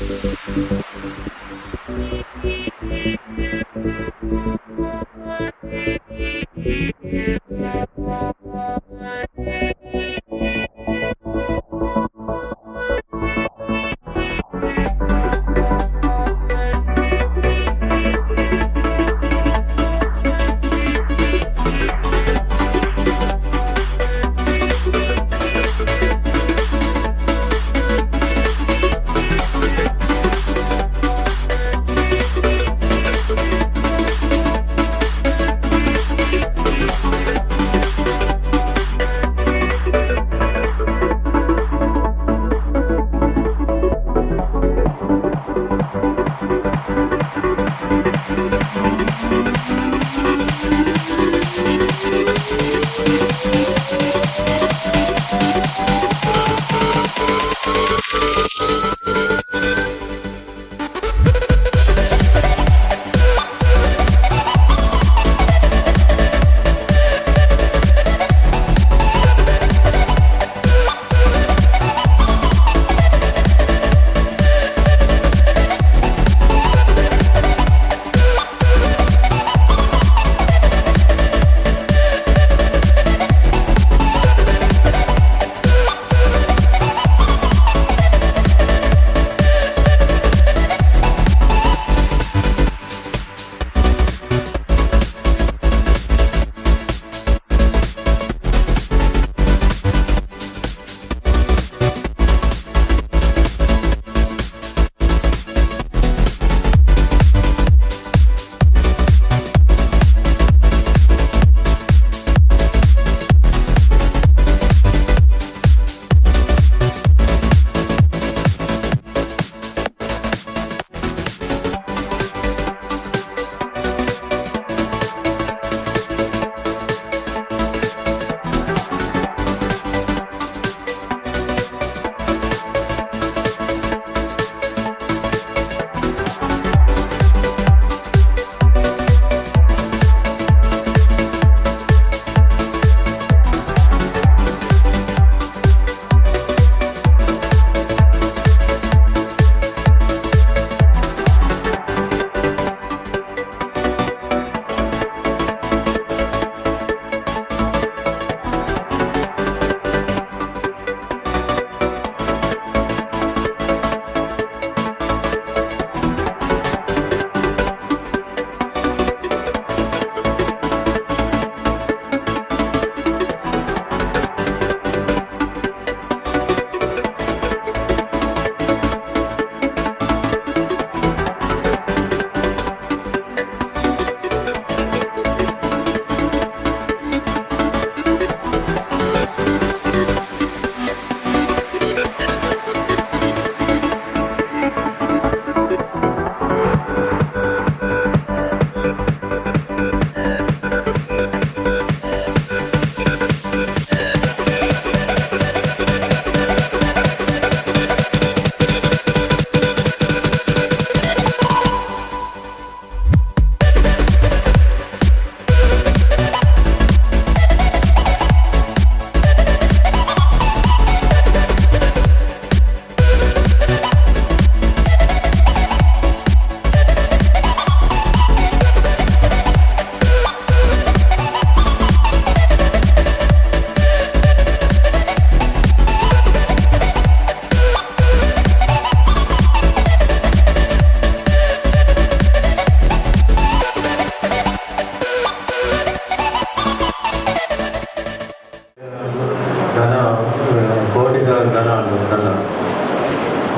What?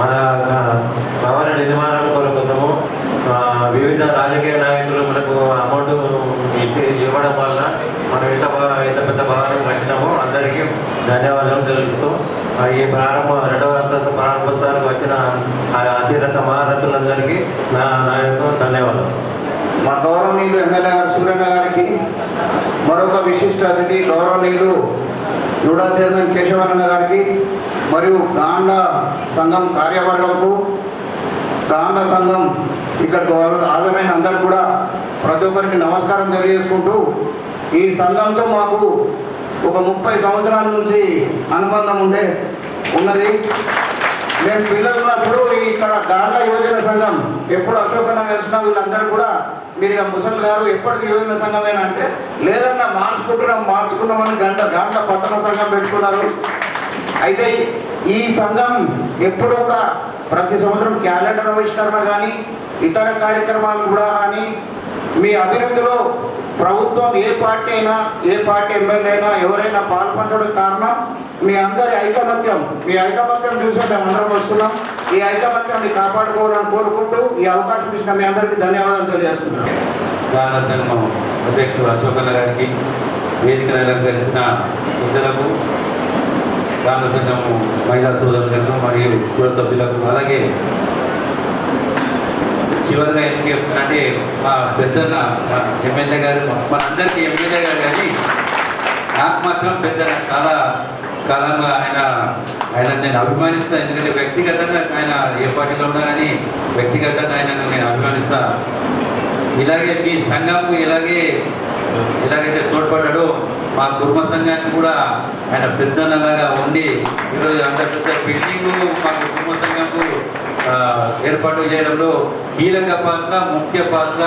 మన భవన నిర్మాణం కోసము వివిధ రాజకీయ నాయకులు మనకు అమౌంట్ ఇచ్చి ఇవ్వడం వల్ల మనం ఎంత ఇంత పెద్ద భవనం కట్టినాము. అందరికీ ధన్యవాదాలు తెలుస్తూ ఈ ప్రారంభ రెండవ అంతస్తు ప్రారంభోత్సవానికి వచ్చిన అతిరత అతిరథ మహారథులందరికీ నా నా యొక్క ధన్యవాదాలు. మా గౌరవనీయులు ఎమ్మెల్యే గారు సూర్యన్న గారికి మరొక విశిష్ట అతిథి గౌరవనీయులు యూడా చైర్మన్ కేశవానంద గారికి మరియు గాండ్ల సంఘం కార్యవర్గంకు గాండ్ల సంఘం ఇక్కడికి హాజరైన అందరు కూడా ప్రతి ఒక్కరికి నమస్కారం తెలియజేసుకుంటూ ఈ సంఘంతో మాకు ఒక ముప్పై సంవత్సరాల నుంచి అనుబంధం ఉండే ఉన్నది. మేము పిల్లలు ఉన్నప్పుడు ఇక్కడ గాండ్ల యువజన సంఘం ఎప్పుడు అశోకన్న కలిసిన వీళ్ళందరూ కూడా మీరు ఇక ముసలి గారు ఎప్పటికి యువజన సంఘమేనా అంటే లేదన్నా మార్చుకుంటున్నాం మార్చుకున్నామని గంట గంట పట్టణ సంఘం పెట్టుకున్నారు. అయితే ఈ సంఘం ఎప్పుడు కూడా ప్రతి సంవత్సరం క్యాలెండర్ ఆవిష్కరణ కానీ ఇతర కార్యక్రమాలు కూడా కానీ మీ అభివృద్ధిలో ప్రభుత్వం ఏ పార్టీ అయినా ఏ పార్టీ ఎమ్మెల్యే అయినా ఎవరైనా పాల్పంచడం కారణం మీ అందరి ఐకమత్యం. మీ ఐకమత్యం చూసే మేము అందరం వస్తున్నాం. ఈ ఐకమత్యాన్ని కాపాడుకోవాలని కోరుకుంటూ ఈ అవకాశం ఇచ్చిన మీ అందరికీ ధన్యవాదాలు తెలియజేస్తున్నాం. గాన సంఘం అధ్యక్షుడు అశోకన్న గారికి వేదిక అలంకరించిన ఇద్దరకు గాన సంఘము మహిళా సోదరులకు మరియు కుల సభ్యులకు అలాగే చివరిగా ఎందుకు చెప్తున్నంటే మా పెద్దన్న ఎమ్మెల్యే గారు మనందరికీ ఎమ్మెల్యే గారు కానీ నాకు మాత్రం పెద్దన్న చాలా కాలంగా ఆయన ఆయన నేను అభిమానిస్తాను ఎందుకంటే వ్యక్తిగతంగా ఆయన ఏ పార్టీలో ఉన్నా కానీ వ్యక్తిగతంగా ఆయనను నేను అభిమానిస్తా. ఇలాగే మీ సంఘం ఇలాగే ఎలాగైతే తోడ్పడ్డాడో మా కుటుంబ సంఘానికి కూడా ఆయన పెద్దన్నలాగా ఉండి ఈరోజు అంత పెద్ద బిల్డింగ్ మా కుటుంబ సంఘంకు ఏర్పాటు చేయడంలో కీలక పాత్ర ముఖ్య పాత్ర.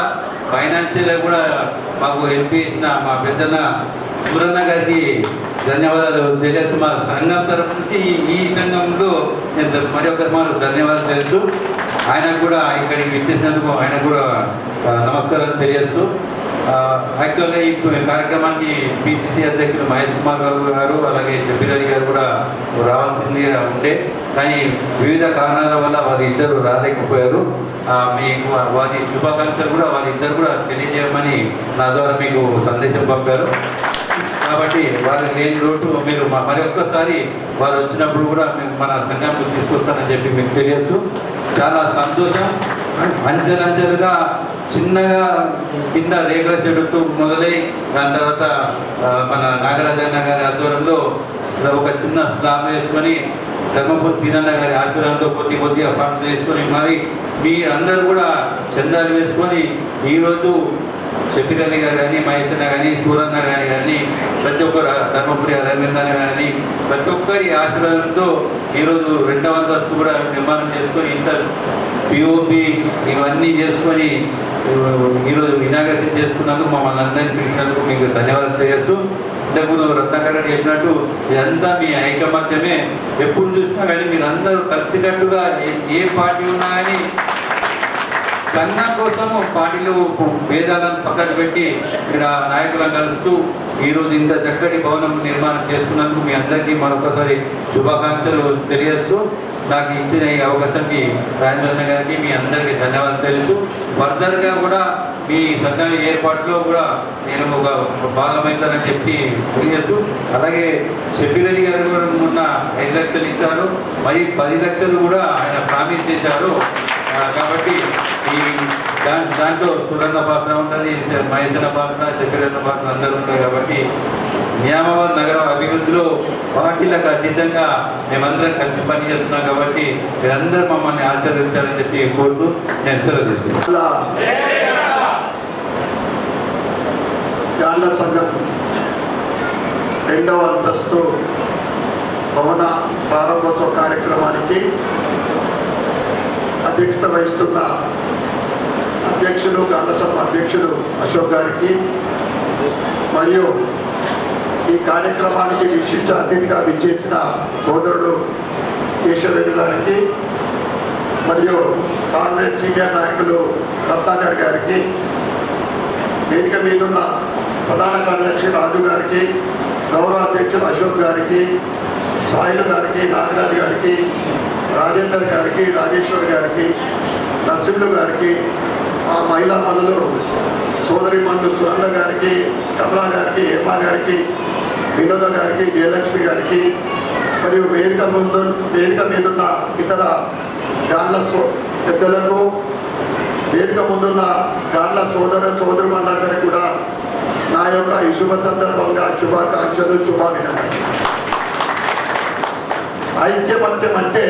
ఫైనాన్షియల్ కూడా మాకు హెల్ప్ చేసిన మా పెద్దన్న సూరన్న గారికి ధన్యవాదాలు తెలియచ్చు మా సంఘం తరఫు నుంచి ఈ- సంఘంలో నేను మరి ఒకరి మాకు ధన్యవాదాలు తెలుసు ఆయన కూడా ఇక్కడికి విచ్చేసినందుకు ఆయన కూడా నమస్కారం తెలియచ్చు యాక్చువల్గా ఈ కార్యక్రమానికి పిసిసి అధ్యక్షుడు మహేష్ కుమార్ గారు గారు అలాగే షబీర్ అలీ గారు కూడా రావాల్సిందిగా ఉండే. కానీ వివిధ కారణాల వల్ల వారి ఇద్దరు రాలేకపోయారు మీకు వారి శుభాకాంక్షలు కూడా వాళ్ళిద్దరు కూడా తెలియజేయమని నా ద్వారా మీకు సందేశం పంపారు. కాబట్టి వారు లేని లోటు మీరు మా మరి ఒక్కసారి వారు వచ్చినప్పుడు కూడా మేము మన సంఘానికి తీసుకొస్తానని చెప్పి మీకు తెలియచ్చు చాలా సంతోషం. అంచెలంచెలుగా చిన్నగా కింద రేకుల చెడుతూ మొదలై దాని తర్వాత మన నాగరాజన్న గారి ఆధ్వర్యంలో ఒక చిన్న స్లాబ్ వేసుకొని ధర్మపురి సీనన్న గారి ఆశీర్వాదంతో కొద్ది కొద్దిగా ఫండ్స్ వేసుకొని మరి మీ అందరు కూడా చందాలు వేసుకొని ఈరోజు షఫీర్ అలీ గారు కానీ మహేష్ అన్న కానీ సూరన్న గారి కానీ ప్రతి ఒక్కరు ధర్మపురి అరవింద్ అన్న కానీ ప్రతి ఒక్కరి ఆశీర్వాదంతో ఈరోజు రెండవ అంతస్తు కూడా నిర్మాణం చేసుకొని ఇంత పిఓపి ఇవన్నీ చేసుకొని ఈరోజు ఇనాగ్రేషన్ చేసుకున్నందుకు మమ్మల్ని అందరినీ పిలిచినందుకు మీకు ధన్యవాదాలు చేయొచ్చు ఇంతకుముందు రత్నాకర్ గారు చెప్పినట్టు ఇదంతా మీ ఐకమత్యమే. ఎప్పుడు చూసినా కానీ మీరందరూ కలిసికట్టుగా ఏ- పార్టీ ఉన్నా కానీ సంఘం కోసం పార్టీలు భేదాలను పక్కన పెట్టి ఇక్కడ నాయకులను కలుస్తూ ఈరోజు ఇంత చక్కటి భవనం నిర్మాణం చేసుకున్నందుకు మీ అందరికీ మరొకసారి శుభాకాంక్షలు తెలియజేస్తూ నాకు ఇచ్చిన ఈ అవకాశానికి రాజేంద్రన్న గారికి మీ అందరికీ ధన్యవాదాలు తెలుసు ఫర్దర్గా కూడా మీ సంఘం ఏర్పాటులో కూడా నేను ఒక భాగమవుతానని చెప్పి తెలియచ్చు అలాగే షబీర్ గారు కూడా మొన్న ఐదు లక్షలు ఇచ్చారు మరి పది లక్షలు కూడా ఆయన ప్రామిస్ చేశారు. కాబట్టి ఈ దాంట్లో సురన్న పాత్ర ఉంటుంది మహేశ్వర పాత్ర శంకరన్న పాత్ర అందరూ ఉంటారు కాబట్టి నియామాబాద్ నగరం అభివృద్ధిలో పార్టీలకు అతీతంగా మేమందరం కలిసి పనిచేస్తున్నాం కాబట్టి మీరందరూ మమ్మల్ని ఆశీర్వదించాలని చెప్పి కోరుతూ నేను సెలవు తీసుకున్నాను ఇలా సంఘం రెండవ అంతస్తు భవన ప్రారంభోత్సవ కార్యక్రమానికి అధ్యక్షత వహిస్తున్న అధ్యక్షులు గాంధ అధ్యక్షులు అశోక్ గారికి మరియు ఈ కార్యక్రమానికి విశిష్ట అతిథిగా విచ్చేసిన సోదరుడు కేశవరెడ్డి గారికి మరియు కాంగ్రెస్ సీనియర్ నాయకులు రత్నాకర్ గారికి వేదిక మీద ఉన్న ప్రధాన కార్యదర్శి రాజు గారికి గౌరవ అధ్యక్షులు అశోక్ గారికి సాయిలు గారికి నాగరాజ్ గారికి రాజేందర్ గారికి రాజేశ్వర్ గారికి నరసింహులు గారికి ఆ మహిళా మనులు సోదరి మండు సురంగ గారికి కమలా గారికి హేమా గారికి వినోద గారికి జయలక్ష్మి గారికి మరియు వేదిక ముందు వేదిక మీదున్న ఇతర గాన్ల సో పెద్దలకు వేదిక ముందున్న గాన్ల సోదర సోదరు మనందరికీ కూడా నా యొక్క ఈ శుభ సందర్భంగా శుభాకాంక్షలు శుభాభినందనలు. ఐక్యమత్యం అంటే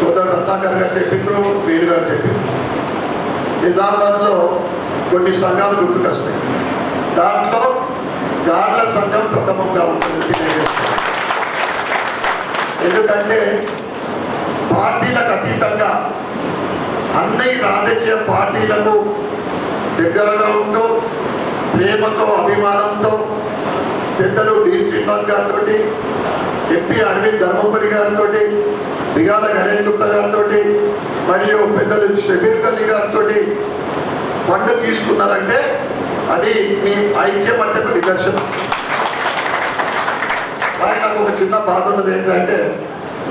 సోదరు రత్నాకర్ గారు చెప్పిండ్రు వీరు గారు చెప్పిండ్రు. నిజామాబాద్లో కొన్ని సంఘాలు గుర్తుకొస్తాయి. దాంట్లో గాడ్ల సంఘం ప్రథమంగా ఉంటుంది ఎందుకంటే పార్టీలకు అతీతంగా అన్ని రాజకీయ పార్టీలకు దగ్గరగా ఉంటూ ప్రేమతో అభిమానంతో పెద్దలు డి శ్రీనివాస్ గారితో ఎంపీ అరవింద్ ధర్మపురి గారితో బిగాల నరేన్ గుప్తా గారితో మరియు పెద్దలు షబీర్ గల్లీ గారితో ఫండ్ తీసుకున్నారంటే అది మీ ఐక్యమత్యకు నిదర్శనం. కానీ నాకు ఒక చిన్న బాధ ఉన్నది ఏంటంటే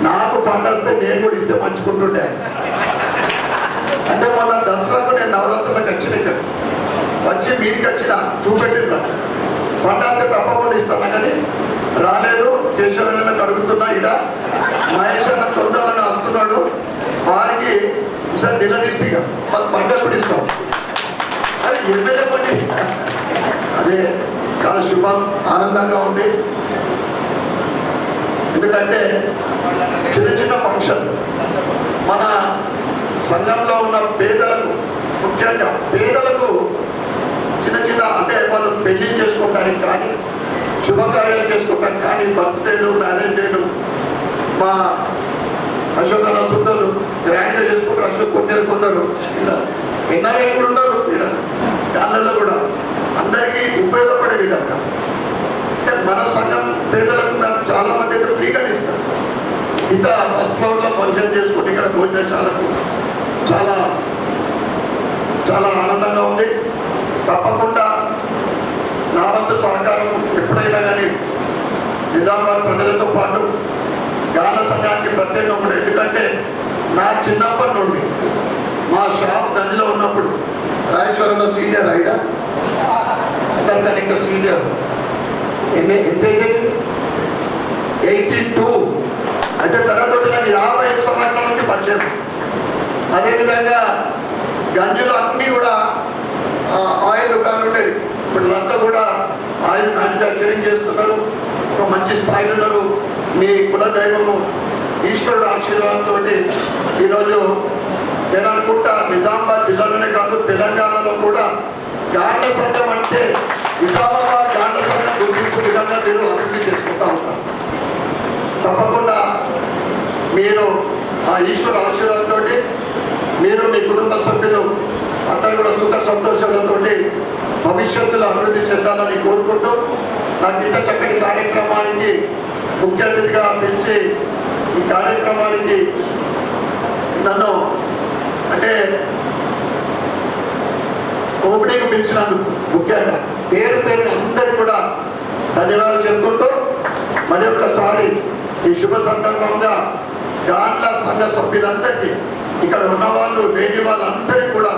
నాకు ఫండ్ వస్తే నేను కూడా ఇస్తే పంచుకుంటుండే. అంటే మొన్న దసరాకు నేను నవరాత్రులకు వచ్చిన ఇక్కడ. వచ్చి మీకు వచ్చిన చూపెట్టి ఫండ్ వస్తే తప్పకుండా ఇస్తాను కానీ రాలేదు కేశవన్న అడుగుతున్నా ఇడ మహేష్ అన్న తొందరలోనే వస్తున్నాడు వారికి సార్ నిలదీస్తే ఇక మాకు ఫండ్ ఎప్పుడు ఇస్తాం అది ఎమ్మెల్యే పని అదే చాలా శుభం ఆనందంగా ఉంది ఎందుకంటే చిన్న చిన్న ఫంక్షన్ మన సంఘంలో ఉన్న పేదలకు ముఖ్యంగా పేదలకు చిన్న చిన్న అంటే వాళ్ళు పెళ్ళి చేసుకోవడానికి కానీ శుభకార్యాలు చేసుకోవడానికి కానీ బర్త్డేలు మ్యారేజ్ డేలు మా అశోక అన్న సుందరు గ్రాండ్గా చేసుకుంటారు అశోక్ కొందరు కొందరు ఇలా ఎన్ఆర్ఐ కూడా ఉన్నారు ఇక్కడ దానిలో కూడా అందరికీ ఉపయోగపడే విధంగా. మన సంఘం పేదలకు చాలా మంది అయితే ఫ్రీగా ఇస్తారు. ఇంత ఫస్ట్ ఫ్లోర్లో ఫంక్షన్ చేసుకొని ఇక్కడ భోజనశాలకు చాలా చాలా ఆనందంగా ఉంది. తప్పకుండా నా వంతు సహకారం ఎప్పుడైనా కానీ నిజామాబాద్ ప్రజలతో పాటు గాన సంఘానికి ప్రత్యేకప్పుడు కూడా. ఎందుకంటే నా చిన్నప్పటి నుండి మా షాప్ గదిలో ఉన్నప్పుడు రాజేశ్వరంలో సీనియర్ అయినా అందరికన్నా ఇంకా సీనియర్. ఎన్ని ఎంత ఎయిటీ టూ. అయితే పెద్దతోటి నాకు యాభై ఐదు సంవత్సరాల నుంచి పరిచయం. అదేవిధంగా గంజులు అన్నీ కూడా ఆయిల్ దుకాణాలు ఉండేవి ఇప్పుడు అంతా కూడా ఆయిల్ మ్యానుఫ్యాక్చరింగ్ చేస్తున్నారు. ఒక మంచి స్థాయిలో ఉన్నారు. మీ కుల దైవము ఈశ్వరుడు ఆశీర్వాదంతో ఈరోజు నేను అనుకుంటా నిజామాబాద్ జిల్లాలోనే కాదు తెలంగాణలో కూడా గాంధ సత్యం అంటే నిజామాబాద్ గాండ్ల గుర్తింపు విధంగా నేను అభివృద్ధి చేసుకుంటా ఉంటాను తప్పకుండా మీరు ఆ ఈశ్వర ఆశీర్వాదంతో మీరు మీ కుటుంబ సభ్యులు అందరూ కూడా సుఖ సంతోషాలతో భవిష్యత్తులో అభివృద్ధి చెందాలని కోరుకుంటూ నాకు ఇంత చక్కటి కార్యక్రమానికి ముఖ్య అతిథిగా పిలిచి ఈ కార్యక్రమానికి నన్ను అంటే ఓపెనింగ్ పిలిచినందుకు ముఖ్యంగా పేరు పేరు అందరికి కూడా ధన్యవాదాలు చెప్పుకుంటూ మరి ఒక్కసారి ఈ శుభ సందర్భంగా గాండ్ల సంఘ సభ్యులందరికీ ఇక్కడ ఉన్న వాళ్ళు లేని వాళ్ళందరికీ కూడా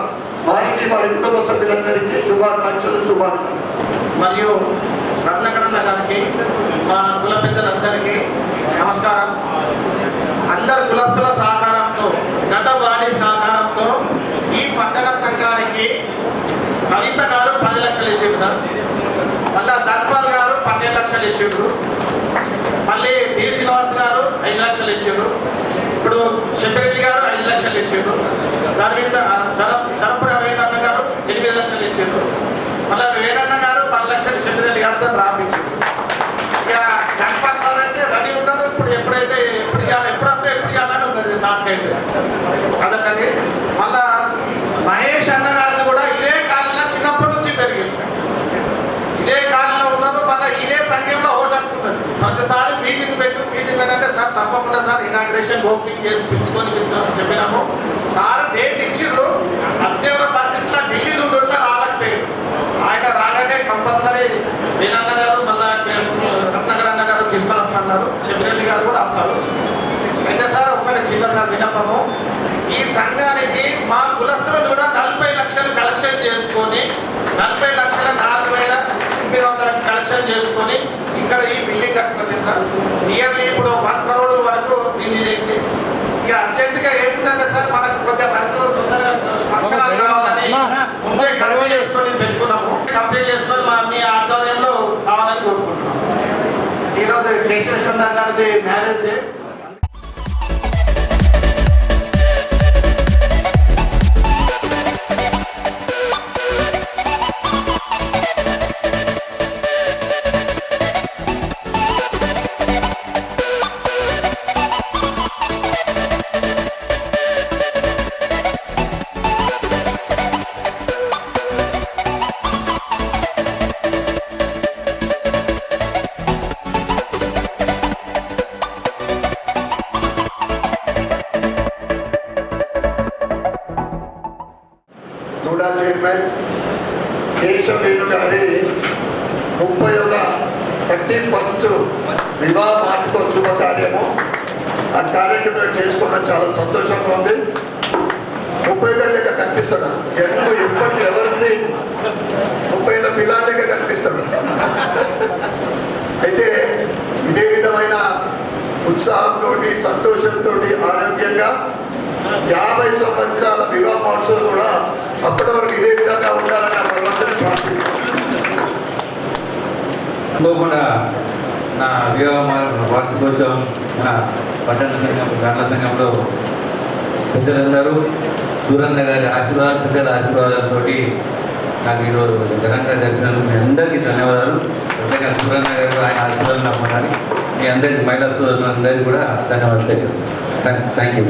వారికి వారి కుటుంబ సభ్యులందరికీ శుభాకాంక్షలు శుభాకాంక్షలు మరియు రత్నకరణ గారికి మా కుల పెద్దలందరికీ నమస్కారం. అందరు కులస్తులు సహకారంతో గత బాడీ సహకారంతో ఈ పట్టణ సంఘానికి కవిత గారు పది లక్షలు ఇచ్చింది సార్ మళ్ళా ధన్పాల్ గారు పన్నెండు లక్షలు ఇచ్చిండ్రు. మళ్ళీ డి. శ్రీనివాస్ గారు ఐదు లక్షలు ఇచ్చిండ్రు. ఇప్పుడు శంకరెడ్డి గారు ఐదు లక్షలు ఇచ్చిండ్రు. అరవింద ధనపురి ధరపురి అరవింద్ అన్న గారు ఎనిమిది లక్షలు ఇచ్చిండ్రు. మళ్ళీ వేణన్న గారు పది లక్షలు శంకరెడ్డి గారితో రాపించారు ఇక ధన్పాల్ సార్ అయితే రెడీ ఉన్నారు ఇప్పుడు ఎప్పుడైతే ఎప్పుడు చేయాలి ఎప్పుడు వస్తే ఎప్పుడు చేయాలని ఉన్నది థాట్ అదొకటి. మళ్ళా మహేష్ అన్న గారు కూడా ఇదే కాలంలో చిన్నప్పటి నుంచి పెరిగింది ఇదే కాలంలో ఉన్నారు మళ్ళీ ఇదే సంఘంలో ఓటు హక్కున్నది ప్రతిసారి మీటింగ్ పెట్టు మీటింగ్ అంటే సార్ తప్పకుండా సార్ ఇనాగ్రేషన్ ఓపెనింగ్ చేసి పిలుచుకొని పిలిచామని చెప్పినాము. సార్ డేట్ ఇచ్చిర్రు. అత్యవసర పరిస్థితుల్లో ఢిల్లీ నుండి ఉంటే రాలేకపోయారు. ఆయన రాగానే కంపల్సరీ వీణన్న గారు మళ్ళా రత్నగర్ అన్న గారు తీసుకొని వస్తున్నారు శబరిరెడ్డి గారు కూడా వస్తారు. అయితే సార్ ఒకటి చిన్న సార్ విన్నపము. ఈ సంఘానికి మా కులస్తులు కూడా నలభై లక్షలు కలెక్షన్ చేసుకొని నలభై లక్షల నాలుగు వేల ఎనిమిది వందల కలెక్షన్ చేసుకొని ఇక్కడ ఈ బిల్డింగ్ కట్టుకొచ్చింది సార్. నియర్లీ ఇప్పుడు వన్ కరోడ్ వరకు దీన్ని చేయండి ఇక అర్జెంటుగా ఏముందంటే సార్ మనకు కొద్దిగా వర్క్ తొందరగా ఫంక్షనాలు కావాలని ముందే ఖర్చు చేసుకొని పెట్టుకున్నాము. కంప్లీట్ చేసుకొని మా మీ ఆధ్వర్యంలో కావాలని కోరుకుంటున్నాము. ఈరోజు Keshaveshwara garu marriage day. NUDA chairman. Keshav garu ముప్పై ఒక థర్టీ ఫస్ట్ వివాహ మార్చుకో శుభకార్యము ఆ కార్యక్రమం చేసుకోవడం చాలా సంతోషంగా ఉంది. ముప్పై గంటలకి కనిపిస్తాడు? ఎందుకు ఇప్పటికి ఎవరిని ముప్పై ఏళ్ళ పిల్లలకే కనిపిస్తాడు. అయితే ఇదే విధమైన ఉత్సాహంతో సంతోషంతో ఆరోగ్యంగా యాభై సంవత్సరాల వివాహ మహోత్సవం కూడా ఉండాలని భగవంతుని ప్రార్థిస్తున్నాను. అనుకోకుండా నా వివాహ వార్షికోత్సవం మన పట్టణ సంఘం గ్రామ సంఘంలో పెద్దలందరూ సూరన్న గారి ఆశీర్వాదాలు పెద్దల ఆశీర్వాదాలతో నాకు ఈరోజు ఘనంగా జరిపినందుకు మీ అందరికీ ధన్యవాదాలు. ప్రత్యేకంగా సూరన్న గారు ఆయన ఆశీర్వాదం నాకు మీ అందరికీ మహిళా సోదరులందరికీ కూడా ధన్యవాదాలు తెలియజేస్తాను థ్యాంక్ యూ.